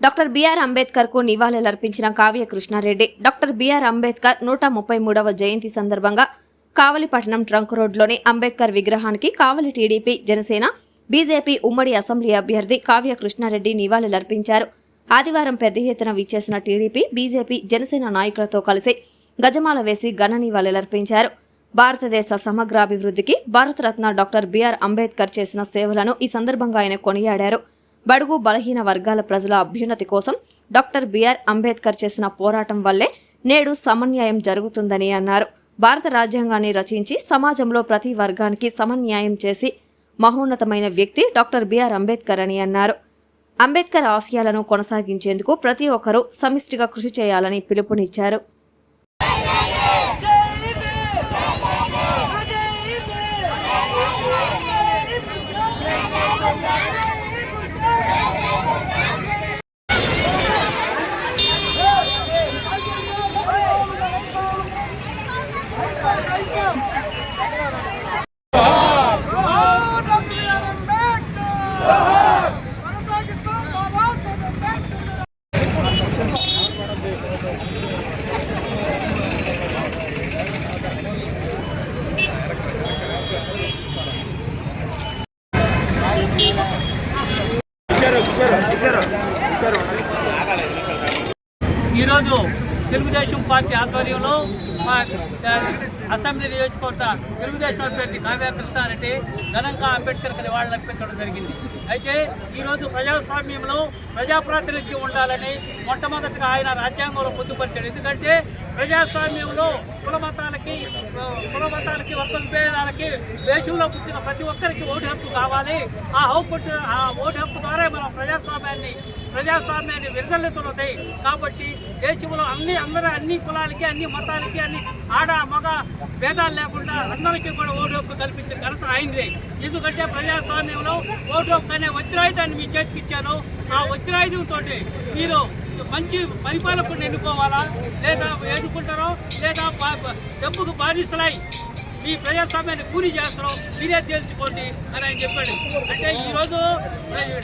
Doctor BR అంబేద్కర్కు నివాళులర్పించిన Kavya Krishna Reddy doctor B R Ambedkar నూట ముప్పై మూడవ జయంతి సందర్భంగా కావలిపట్నం ట్రంక్ రోడ్లోని అంబేద్కర్ విగ్రహానికి కావలి టీడీపీ జనసేన బీజేపీ ఉమ్మడి అసెంబ్లీ అభ్యర్థి కావ్య కృష్ణారెడ్డి నివాళులర్పించారు. ఆదివారం పెద్ద ఎత్తున విచ్చేసిన టీడీపీ బీజేపీ జనసేన నాయకులతో కలిసి గజమాల వేసి ఘన నివాళులర్పించారు. భారతదేశ సమగ్రాభివృద్ధికి భారతరత్న డాక్టర్ బిఆర్ అంబేద్కర్ చేసిన సేవలను ఈ సందర్భంగా ఆయన కొనియాడారు. బడుగు బలహీన వర్గాల ప్రజల అభ్యున్నతి కోసం డాక్టర్ బిఆర్ అంబేద్కర్ చేసిన పోరాటం వల్లే నేడు సమన్యాయం జరుగుతుందని అన్నారు. భారత రాజ్యాంగాన్ని రచించి సమాజంలో ప్రతి వర్గానికి సమన్యాయం చేసి మహోన్నతమైన వ్యక్తి డాక్టర్ బిఆర్ అంబేద్కర్ అని అన్నారు. అంబేద్కర్ ఆశయాలను కొనసాగించేందుకు ప్రతి ఒక్కరూ సమిష్టిగా కృషి చేయాలని పిలుపునిచ్చారు. ఈరోజు తెలుగుదేశం పార్టీ ఆధ్వర్యంలో అసెంబ్లీ నియోజకవర్గ తెలుగుదేశం అభ్యర్థి కావ్య కృష్ణారెడ్డి ఘనంగా అంబేద్కర్ నివాళులు అర్పించడం జరిగింది. అయితే ఈరోజు ప్రజాస్వామ్యంలో ప్రజాప్రాతినిధ్యం ఉండాలని మొట్టమొదటిగా ఆయన రాజ్యాంగంలో పొందుపరిచాడు. ఎందుకంటే ప్రజాస్వామ్యంలో కులమతాలకి కులమతాలకి వర్గ విభేదాలకి దేశంలో పుట్టిన ప్రతి ఒక్కరికి ఓటు హక్కు కావాలి. ఆ హక్కు ఆ ఓటు హక్కు ద్వారా మనం ప్రజాస్వామ్యాన్ని ప్రజాస్వామ్యాన్ని విరజల్లుతున్నది కాబట్టి దేశంలో అన్ని అందరూ అన్ని కులాలకి అన్ని మతాలకి అన్ని ఆడ మగ భేదాలు లేకుండా అందరికీ కూడా ఓటు హక్కు కల్పించిన ఘనత ఆయనదే. ఎందుకంటే ప్రజాస్వామ్యంలో ఓటు హక్కు అనే వజ్రాయుధాన్ని మీ చేతికి ఇచ్చాను. ఆ వజ్రాయుధంతో మీరు మంచి పరిపాలకుడిని ఎన్నుకోవాలా? లేదా ఎన్నుకుంటారో? లేదా డబ్బుకు బానిసలై మీ ప్రజాస్వామ్యాన్ని కూలి చేస్తారో మీరే తేల్చుకోండి అని ఆయన చెప్పాడు. అంటే ఈరోజు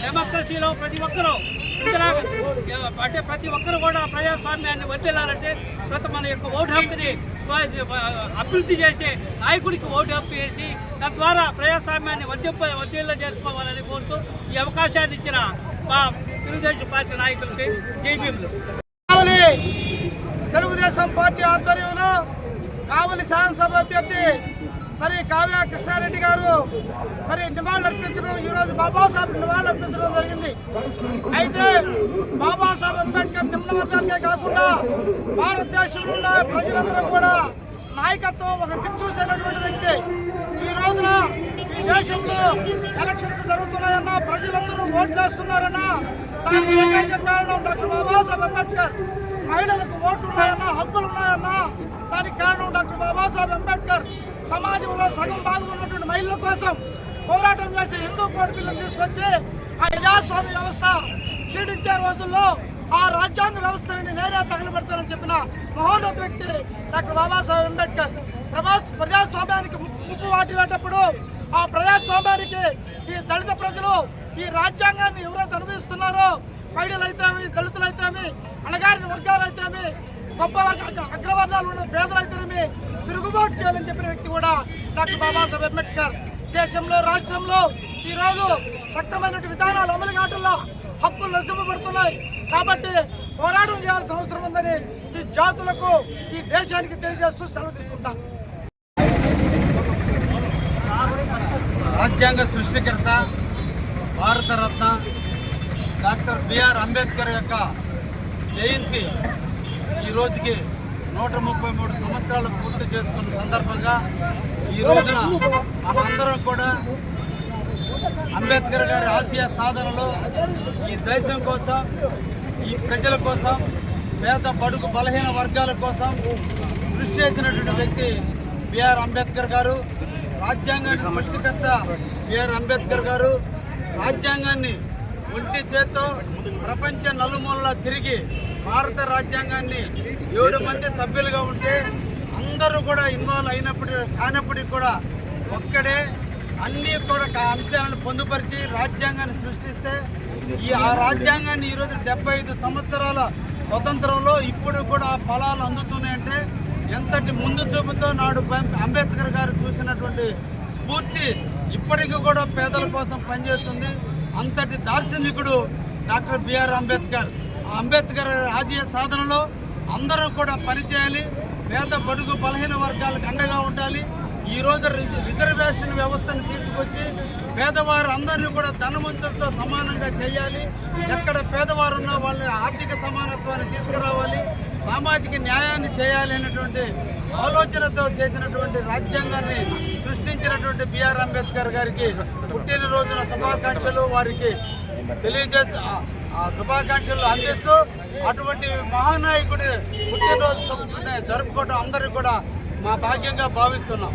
డెమోక్రసీలో ప్రతి ఒక్కరూ అంటే ప్రతి ఒక్కరు కూడా ప్రజాస్వామ్యాన్ని వర్తిల్లాలంటే ప్రతి మన యొక్క ఓటు హక్కుని అభివృద్ధి చేసే నాయకుడికి ఓటు హక్కు చేసి తద్వారా ప్రజాస్వామ్యాన్ని వర్తింప వర్తిల్ల చేసుకోవాలని కోరుతూ ఈ అవకాశాన్ని ఇచ్చిన మా తెలుగుదేశం పార్టీ నాయకులకి జైబీములు కావలి తెలుగుదేశం పార్టీ ఆధ్వర్యంలో కావలి శాసనసభ అభ్యర్థి మరి కావ్య కృష్ణారెడ్డి గారు మరి నివాళులు అర్పించడం ఈరోజు బాబాసాహెబ్ నివాళులు అర్పించడం జరిగింది. అయితే బాబాసాహెబ్ అంబేద్కర్ భారతదేశంలో ఉన్న ప్రజలందరూ కూడా నాయకత్వం ఒక దిక్చూసైనటువంటి వ్యక్తి. ఈ రోజున ఈ దేశంలో ఎలక్షన్స్ జరుగుతున్నాయన్న ప్రజలందరూ ఓట్లేస్తున్నారన్నా దానికి ఏకైక కారణం డాక్టర్ బాబాసాహెబ్ అంబేద్కర్. మహిళలకు ఓట్లు ఉన్నాయన్న హక్కులు ఉన్నాయన్నా దానికి కారణం డాక్టర్ బాబాసాహెబ్ అంబేద్కర్. సమాజంలో సగం భాగం ఉన్నటువంటి మహిళల కోసం పోరాటం చేసి హిందూ కోడ్ బిల్లును తీసుకొచ్చి ఆ ప్రజాస్వామ్య వ్యవస్థ క్షీణించే రోజుల్లో ఆ రాజ్యాంగ వ్యవస్థని నేనే తగలబెడతానని చెప్పిన మహోన్నత వ్యక్తి డాక్టర్ బాబాసాహెబ్ అంబేద్కర్ ప్రభా ప్రజాస్వామ్యానికి ముప్పు వాటిల్లేటప్పుడు ఆ ప్రజాస్వామ్యానికి ఈ దళిత ప్రజలు ఈ రాజ్యాంగాన్ని ఎవరైతే అనుభవిస్తున్నారో మహిళలైతేమి దళితులైతేమి అణగారిన వర్గాలైతేమి గొప్ప వర్గ అగ్రవర్ణాలు ఉన్న పేదలైతేనేమి తిరుగుబాటు చేయాలని చెప్పిన వ్యక్తి కూడా డాక్టర్ బాబాసాహెబ్ అంబేద్కర్. దేశంలో రాష్ట్రంలో ఈరోజు సక్రమైనటువంటి విధానాలు అమలు కావటంలో హక్కులు నశింపబడుతున్నాయి. కాబట్టి పోరాటం చేయాల్సిన అవసరం ఉందని ఈ జాతులకు ఈ దేశానికి తెలియజేస్తూ సెలవు తీసుకుంటాం రాజ్యాంగ సృష్టికర్త భారతరత్న డాక్టర్ బిఆర్ అంబేద్కర్ యొక్క జయంతి ఈ రోజుకి నూట ముప్పై మూడు సంవత్సరాలు పూర్తి చేసుకున్న సందర్భంగా ఈ రోజున మనందరం కూడా అంబేద్కర్ గారి ఆశయ సాధనలో ఈ దేశం కోసం ఈ ప్రజల కోసం పేద బడుగు బలహీన వర్గాల కోసం కృషి చేసినటువంటి వ్యక్తి బిఆర్ అంబేద్కర్ గారు. రాజ్యాంగాన్ని సృష్టికర్త బిఆర్ అంబేద్కర్ గారు. రాజ్యాంగాన్ని ఒంటి చేత్తో ప్రపంచ నలుమూలలా తిరిగి భారత రాజ్యాంగాన్ని ఏడు మంది సభ్యులుగా ఉంటే అందరూ కూడా ఇన్వాల్వ్ అయినప్పటి కానప్పటికీ కూడా ఒక్కడే అన్ని కూడా కా- అంశాలను పొందుపరిచి రాజ్యాంగాన్ని సృష్టిస్తే ఈ ఆ రాజ్యాంగాన్ని ఈరోజు డెబ్బై ఐదు సంవత్సరాల స్వతంత్రంలో ఇప్పుడు కూడా ఫలాలు అందుతున్నాయంటే ఎంతటి ముందు చూపుతో నాడు అంబేద్కర్ గారు చూసినటువంటి స్ఫూర్తి ఇప్పటికీ కూడా పేదల కోసం పనిచేస్తుంది. అంతటి దార్శనికుడు డాక్టర్ బిఆర్ అంబేద్కర్. ఆ అంబేద్కర్ రాజీయ సాధనలో అందరూ కూడా పనిచేయాలి. పేద బడుగు బలహీన వర్గాలకు అండగా ఉండాలి. ఈ రోజు రిజ- రిజర్వేషన్ వ్యవస్థను తీసుకొచ్చి పేదవారు అందరినీ కూడా ధనవంతులతో సమానంగా చేయాలి. ఎక్కడ పేదవారు ఉన్నా వాళ్ళ ఆర్థిక సమానత్వాన్ని తీసుకురావాలి. సామాజిక న్యాయాన్ని చేయాలి అనేటువంటి ఆలోచనతో చేసినటువంటి రాజ్యాంగాన్ని సృష్టించినటువంటి బిఆర్ అంబేద్కర్ గారికి పుట్టినరోజున శుభాకాంక్షలు వారికి తెలియజేస్తూ ఆ- శుభాకాంక్షలు అందిస్తూ అటువంటి మహానాయకుడి పుట్టినరోజు జరుపుకోవడం అందరికీ కూడా మా భాగ్యంగా భావిస్తున్నాం.